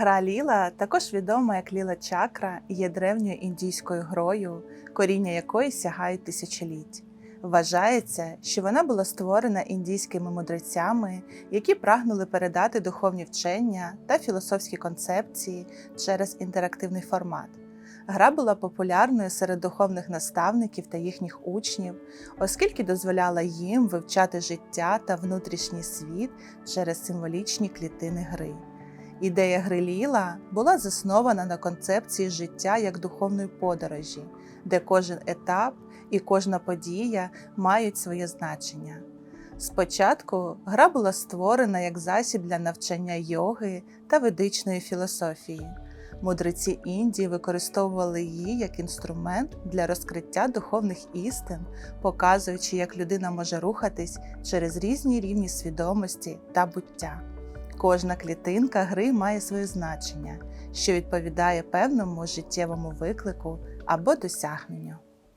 Гра ліла, також відома як ліла чакра, є древньою індійською грою, коріння якої сягають тисячоліть. Вважається, що вона була створена індійськими мудрецями, які прагнули передати духовні вчення та філософські концепції через інтерактивний формат. Гра була популярною серед духовних наставників та їхніх учнів, оскільки дозволяла їм вивчати життя та внутрішній світ через символічні клітини гри. Ідея гри Ліла була заснована на концепції життя як духовної подорожі, де кожен етап і кожна подія мають своє значення. Спочатку гра була створена як засіб для навчання йоги та ведичної філософії. Мудреці Індії використовували її як інструмент для розкриття духовних істин, показуючи, як людина може рухатись через різні рівні свідомості та буття. Кожна клітинка гри має своє значення, що відповідає певному життєвому виклику або досягненню.